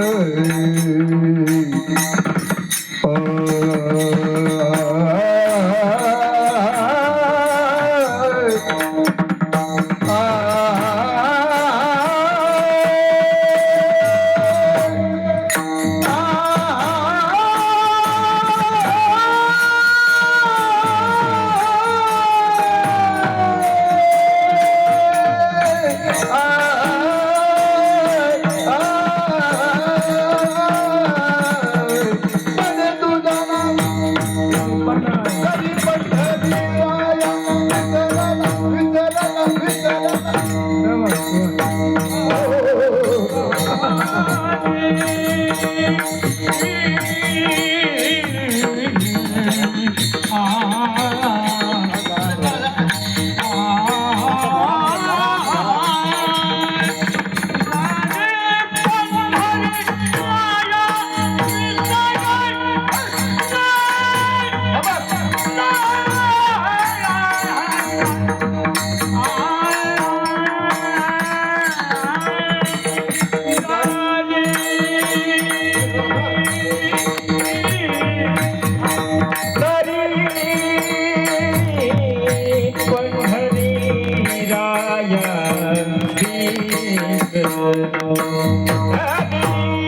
Hey. Thank you.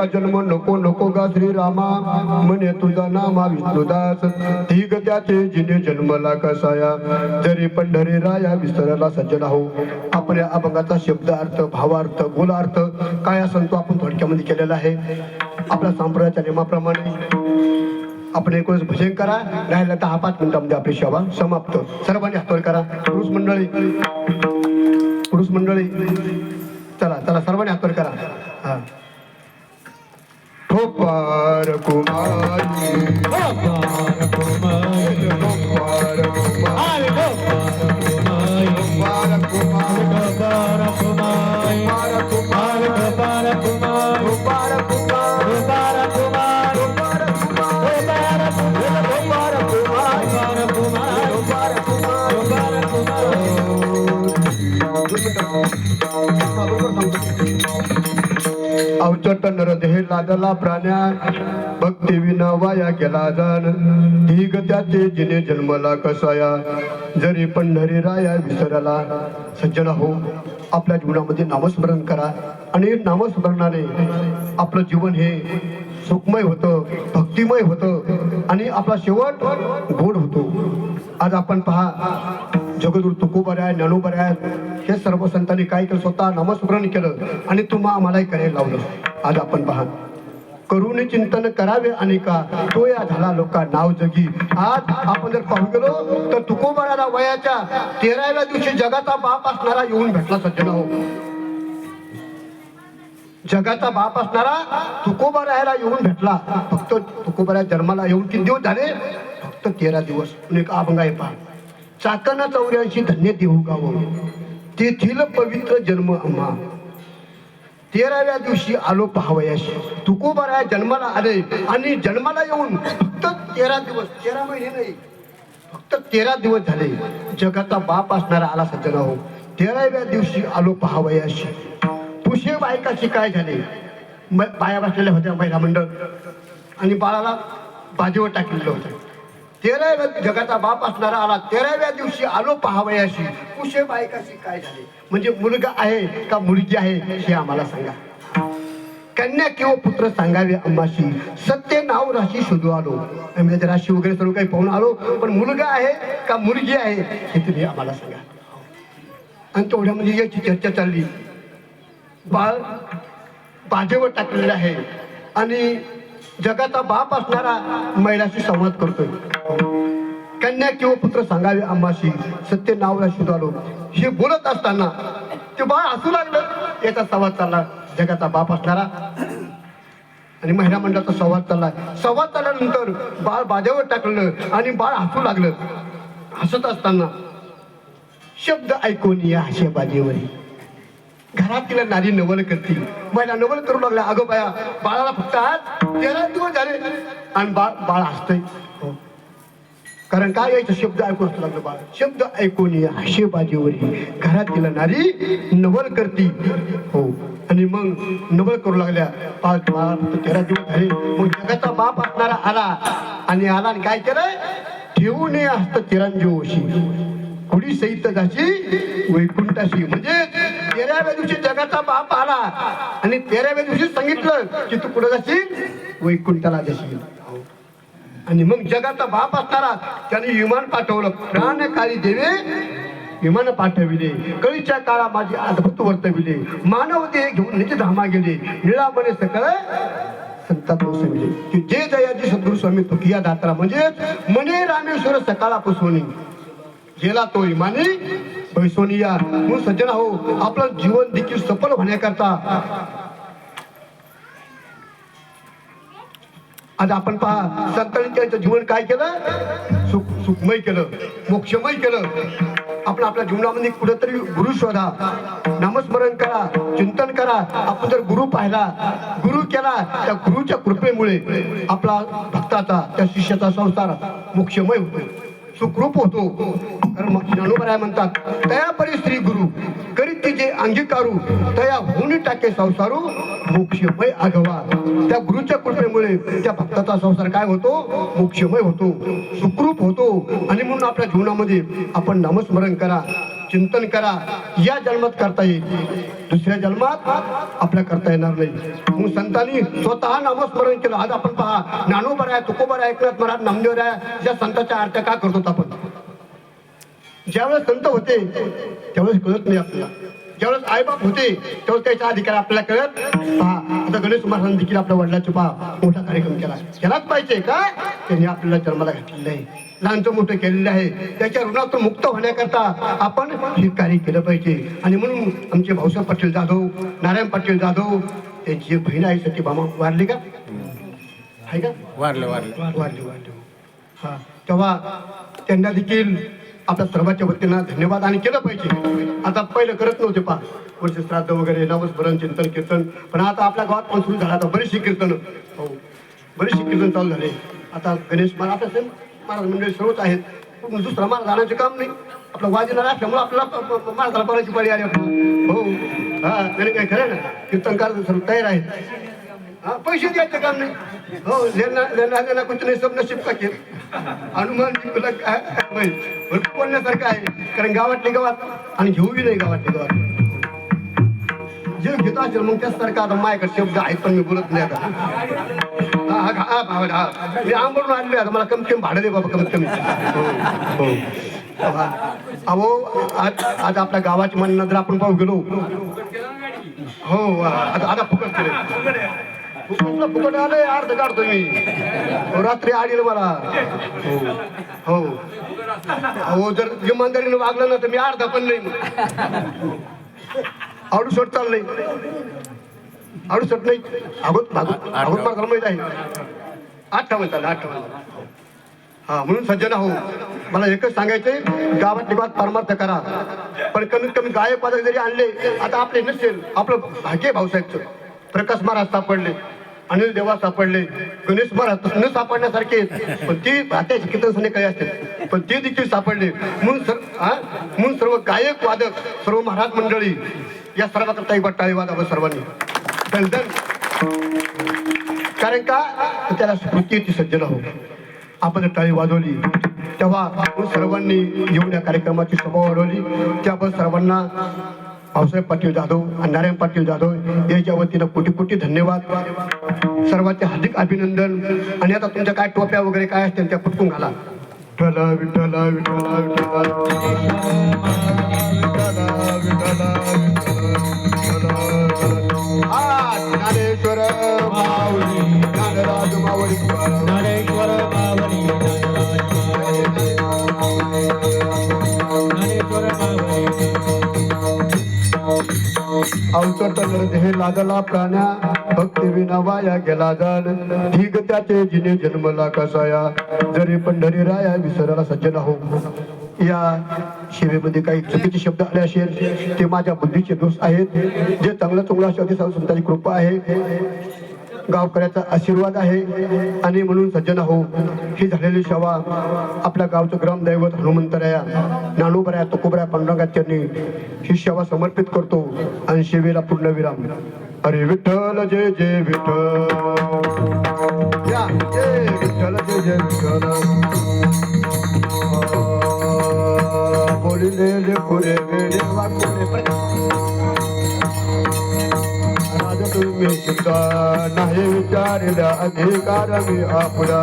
एका जन्म नको नको गा श्रीरामा? म्हणे तुझा नामा विष्णुदास तिघ त्याचे जिने जन्मला कसाया. जरी पंढरी राया विसरला सज्जन हो आपण या अभंगाचा शब्द अर्थ भावार्थ गोलार्थ काय असेल तो आपण थोडक्यामध्ये केलेला आहे. आपल्या संप्रदायाच्या नियमाप्रमाणे. आपण एक वेळेस भजन करा राहिला दहा पाच मिनिटांमध्ये आपली सेवा समाप्त. सर्वांनी हातवर करा. पुरुष मंडळी. पुरुष मंडळी. चला चला सर्वांनी हातवर करा. हा. अपार कुमारी अपार कुमारी अपार कुमारी अपार कुमारी अपार कुमारी अपार कुमारी अपार कुमारी अपार कुमारी अपार Thank you. अवचट नरदेह लादला प्राण्या. भक्ती विना वाया गेला जाण. ढीग त्याचे जिने जन्मला कसाया. जरी पंढरी राया विसरला. सज्जन हो आपल्या जीवनामध्ये नामस्मरण करा. आणि नामस्मरणाने आपलं जीवन हे सुखमय होतं भक्तिमय होतं आणि आपला शेवट गोड होतो. आज आपण पहा जगदूर तुकोबर आहे ज्ञानोबर आहे. हे सर्व संतांनी काय केलं? स्वतः नामस्मरण केलं आणि तुम्हा आम्हालाही करायला लावलं. आज आपण पहा. करून चिंतन करावे आणि का तो या झाला लोका नाव जगी. आज आपण जर पाहू गेलो तर तुकोबाराला वयाच्या तेराव्या दिवशी जगाचा बाप असणारा येऊन भेटला सज्जन हो. जगाचा बाप असणारा तुकोबा राहायला येऊन भेटला. फक्त तुकोबारा जन्माला येऊन किती दिवस झाले? फक्त तेरा दिवस. आणि एक अभंग आहे पहा. चाकण चौऱ्याऐंशी धन्य देऊ गाव हो? तेथील पवित्र जन्म आम्हा. तेराव्या दिवशी आलो पहावयाशी तुकोबारा जन्माला आले आणि जन्माला येऊन फक्त तेरा दिवस तेरा महिने नाही फक्त तेरा दिवस झाले. जगाचा बाप असणारा आला सज्जना हो तेराव्या दिवशी आलो पहावयाशी पुशे बायकाशी काय झाले. म- बाया बसलेल्या होत्या महिला मंडळ. आणि बाळाला बाजीवर टाकलेलं होतं. तेराव्या जगाचा बाप असणारा आला. तेराव्या दिवशी आलो पहावयाशी. कुशे बायकाशी काय झाले? म्हणजे मुलगा आहे का मुलगी आहे हे आम्हाला सांगा. कन्या किंवा पुत्र सांगावे अंबाशी सत्य नाव राशी शोधू आलो. आम्ही राशी वगैरे सर्व काही पाहून आलो. पण मुलगा आहे का मुलगी आहे हे तुम्ही आम्हाला सांगा. आणि तेवढ्या म्हणजे याची चर्चा चालली. बाळ बाजेवर टाकलेलं आहे. आणि जगाचा बाप असणारा महिलाशी संवाद करतोय. कन्या किंवा पुत्र सांगावे आम्हाशी सत्य नावला शोधालो हे बोलत असताना ते बाळ हसू लागलं. याचा संवाद चालला जगाचा बाप असणारा. आणि महिला मंडळाचा संवाद चालला. संवाद चालल्यानंतर बाळ बाजावर टाकलं आणि बाळ हसू लागलं. हसत असताना शब्द ऐकून या हशे घरात तिला नारी नवल करतील. महिला नवल करू लागल्या. अगं बाया बाळाला फक्त आज तेरा दिवस झाले आणि बाळ बाळ असतंय. हो. कारण काय यायचं? शब्द ऐकून असं लागलं बाळ. शब्द ऐकून या हशे घरात घरातील नारी नवल करती हो. आणि मग नवल करू लागल्या. पाच बाळा फक्त तेरा दिवस झाले. मग जगाचा बाप असणारा आला. आणि आला आणि काय केलं ठेवू नये असतं तिरंजीवशी कुडी सहित जाशी वैकुंठाशी. म्हणजे तेराव्या दिवशी जगाचा बाप आला आणि तेराव्या दिवशी सांगितलं की तू कुठं जाशील वैकुंठाला जाशील. आणि मग जगाचा बाप असणारा त्याने विमान पाठवलं. प्राणकाळी देवे विमान पाठविले. कळीच्या काळा माझी अद्भुत वर्तविले. मानव देह घेऊन निज धामा गेले. निळामणे सकळ संतात की जे दयाजी सद्गुरु स्वामी तुकिया दात्रा. म्हणजे मने रामेश्वर सकाळा पुसवणी गेला तो इमाने. बैसोनिया म्हणून सज्जन हो आपलं जीवन देखील सफल होण्याकरता. आज आपण पहा संतांनी त्यांचं जीवन काय केलं? सुख सुखमय केलं मोक्षमय केलं. आपण आपल्या जीवनामध्ये कुठेतरी गुरु शोधा. नामस्मरण करा चिंतन करा. आपण जर गुरु पाहिला गुरु केला त्या गुरुच्या कृपेमुळे आपला भक्ताचा त्या शिष्याचा संसार मोक्षमय होतो. सुखरूप होतो. कारण ज्ञानोबराय म्हणतात तया परी श्री गुरु करीत तिचे अंगीकारू तया होऊन टाके संसारू मोक्षमय आगवा. त्या गुरुच्या कृपेमुळे त्या भक्ताचा संसार काय होतो? मोक्षमय होतो सुखरूप होतो. आणि म्हणून आपल्या जीवनामध्ये आपण नामस्मरण करा चिंतन करा. या जन्मात करता येईल. दुसऱ्या जन्मात आपल्या करता येणार नाही. म्हणून संतांनी स्वतः नामस्मरण केलं. आज आपण पहा ज्ञानोबर आहे तुकोबर आहे एकनाथ महाराज नामदेव आहे या संतांच्या आरत्या का करतो? आपण. ज्यावेळेस संत होते त्यावेळेस कळत नाही आपल्याला. ज्यावेळेस आईबाप होते त्यावेळेस त्याचा अधिकार आपल्याला कळत पहा. आता गणेश महाराजांनी देखील आपल्या वडिलाचे पहा मोठा कार्यक्रम केला. केलाच पाहिजे का? त्यांनी आपल्याला जन्माला घातलेलं आहे. लहानचं मोठं केलेलं आहे. त्याच्या ऋणातून मुक्त होण्याकरता आपण हे कार्य केलं पाहिजे. आणि म्हणून आमचे भाऊसाहेब पाटील जाधव नारायण पाटील जाधव त्यांची बहीण आहे सती बामा वारली का? आहे का? वारलं वारलं. वाढले वाढले हा. तेव्हा त्यांना देखील आपल्या सर्वांच्या वतीनं धन्यवाद आणि केलं पाहिजे. आता पहिलं करत नव्हते पा वर्ष श्राद्ध वगैरे नामस्मरण चिंतन कीर्तन. पण आता आपल्या गावात पण सुरू झाला. आता बरीचशी कीर्तन. हो. बरीचशी कीर्तन चालू झाले. आता गणेश महाराज असेल महाराज मंडळी सर्वच आहेत. दुसरा महाराज जाण्याचे काम नाही. आपला वाजणार असल्यामुळे आपल्याला प- पाण्याची माणसाला पडायची पाळी आली हो. हा तरी काय खरं ना? कीर्तनकार सर्व तयार आहेत. हा पैसे द्यायचं काम नाही. हो ज्यांना ज्यांना ज्यांना कुठं नाही सब नशीब का केलं? हनुमान तुला काय भरपूर बोलण्यासारखं आहे. कारण गावातले गावात आणि घेऊही नाही गावातले गावात. जे घेत असेल मग त्याचसारखं आता माझ्याकडे शब्द आहेत पण मी बोलत नाही आता. मी आंबरून आणले आता. मला कमीत कमी भाडं दे बाबा कमीत कमी. हो, हो. अहो आज आज आपल्या गावाची म्हणणं जर आपण पाहू गेलो. हो, हो. आता आता फुकट केले. फुकटला फुकट आलंय अर्ध काढतो मी. हो, रात्री आडील मला. हो हो. जर इमानदारीने वागलं ना तर मी अर्धा पण नाही आवडू सोड चाललंय. अडुसष्ट नाही. अगोद अगोद अगोद मला माहीत आहे. अठ्ठावन्न चाललं अठ्ठावन्न हा म्हणून सज्जन हो मला एकच सांगायचंय गावात निवात परमार्थ करा. पण कमीत कमी गायक पदक जरी आणले आता आपले नसेल आपलं भाग्य भाऊसाहेबचं. प्रकाश महाराज सापडले. अनिल देवा सापडले. गणेश महाराज न सापडण्यासारखे पण ती भात्याची कीर्तन काही असते पण ते देखील सापडले. म्हणून सर म्हणून सर्व गायक वादक सर्व महाराज मंडळी या सर्वाकरता एक टाळी वादावं सर्वांनी. धन कारण का? त्याला स्मृती येते सज्जन हो आपण जर टाळी वाजवली तेव्हा आपण सर्वांनी येऊन या कार्यक्रमाची सभा वाढवली. त्याबद्दल सर्वांना भाऊसाहेब पाटील जाधव आणि नारायण पाटील जाधव यांच्या वतीनं कोटी कोटी धन्यवाद. सर्वांचे हार्दिक अभिनंदन. आणि आता तुमच्या काय टोप्या वगैरे काय असतील त्या पटकून घाला. विठ्ठल विठ्ठल विठ्ठल विठ्ठल. अवचट देह लागला प्राण्या. भक्ती विना वाया गेला जाण. ठीक त्याचे जिने जन्मला कसाया. जरी पंढरी राया विसरला सज्जन हो. या शिवेमध्ये काही चुकीचे शब्द आले असेल ते माझ्या बुद्धीचे दोष आहेत. जे चांगला चांगलं असेल संतांची कृपा आहे. गावकऱ्याचा आशीर्वाद आहे आणि म्हणून सज्जन हो ही झालेली सेवा आपल्या गावचं ग्रामदैवत हनुमंतराया नानूबराया तुकोबराया पांडुरंगाच्यांनी ही सेवा समर्पित करतो आणि सेवेला पूर्णविराम अरे विठ्ठल जय जय विठ्ठल. जय विठ्ठल जय जय विठ्ठल. आ, तुम्ही सुद्धा नाही विचारल्या अधिकार मी आपला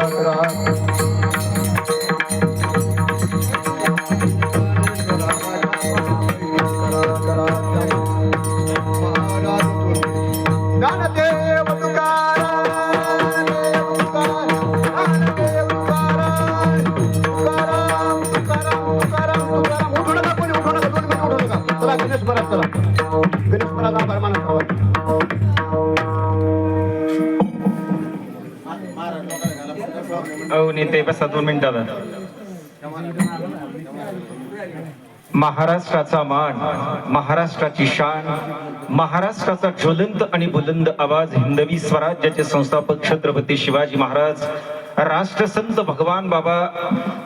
औ बसा दोन मिनिटाला महाराष्ट्राचा मान महाराष्ट्राची शान महाराष्ट्राचा ज्वलंत आणि बुलंद आवाज हिंदवी स्वराज्याचे संस्थापक छत्रपती शिवाजी महाराज राष्ट्रसंत भगवान बाबा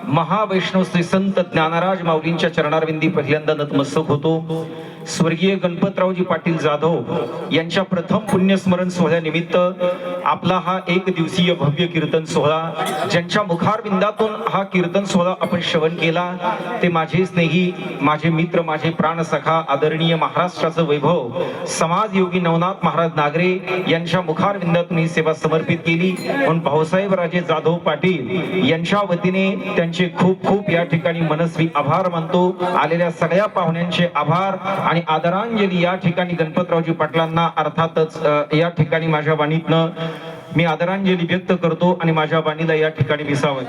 महावैष्णव श्री संत ज्ञानराज माऊलींच्या चरणारविंदी पहिल्यांदा नतमस्तक होतो. स्वर्गीय गणपतरावजी पाटील जाधव यांच्या प्रथम पुण्यस्मरण सोहळ्यानिमित्त आपला हा एक दिवसीय भव्य कीर्तन सोहळा ज्यांच्या मुखारविंदातून हा कीर्तन सोहळा आपण श्रवण केला ते माझे स्नेही माझे मित्र माझे प्राणसखा आदरणीय महाराष्ट्राचं वैभव समाज योगी नवनाथ महाराज नागरे यांच्या मुखारविंदातून ही सेवा समर्पित केली. म्हणून भाऊसाहेब राजे जाधव पाटील यांच्या वतीने त्यांचे खूप खूप या ठिकाणी मनस्वी आभार मानतो. आलेल्या सगळ्या पाहुण्यांचे आभार. आणि आदरांजली या ठिकाणी गणपतरावजी पाटलांना अर्थातच या ठिकाणी माझ्या वाणीतनं मी आदरांजली व्यक्त करतो आणि माझ्या वाणीला या ठिकाणी विसावं.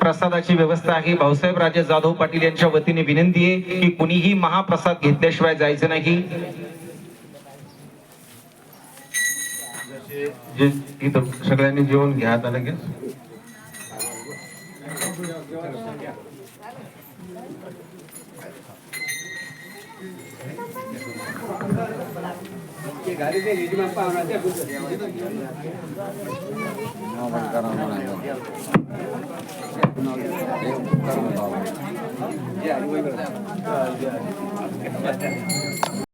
प्रसादाची व्यवस्था आहे. भाऊसाहेब राजे जाधव पाटील यांच्या वतीने विनंती आहे की कुणीही महाप्रसाद घेतल्याशिवाय जायचं नाही. सगळ्यांनी जेवण घ्या आता लगेच. Yeah, we were there. Yeah, yeah.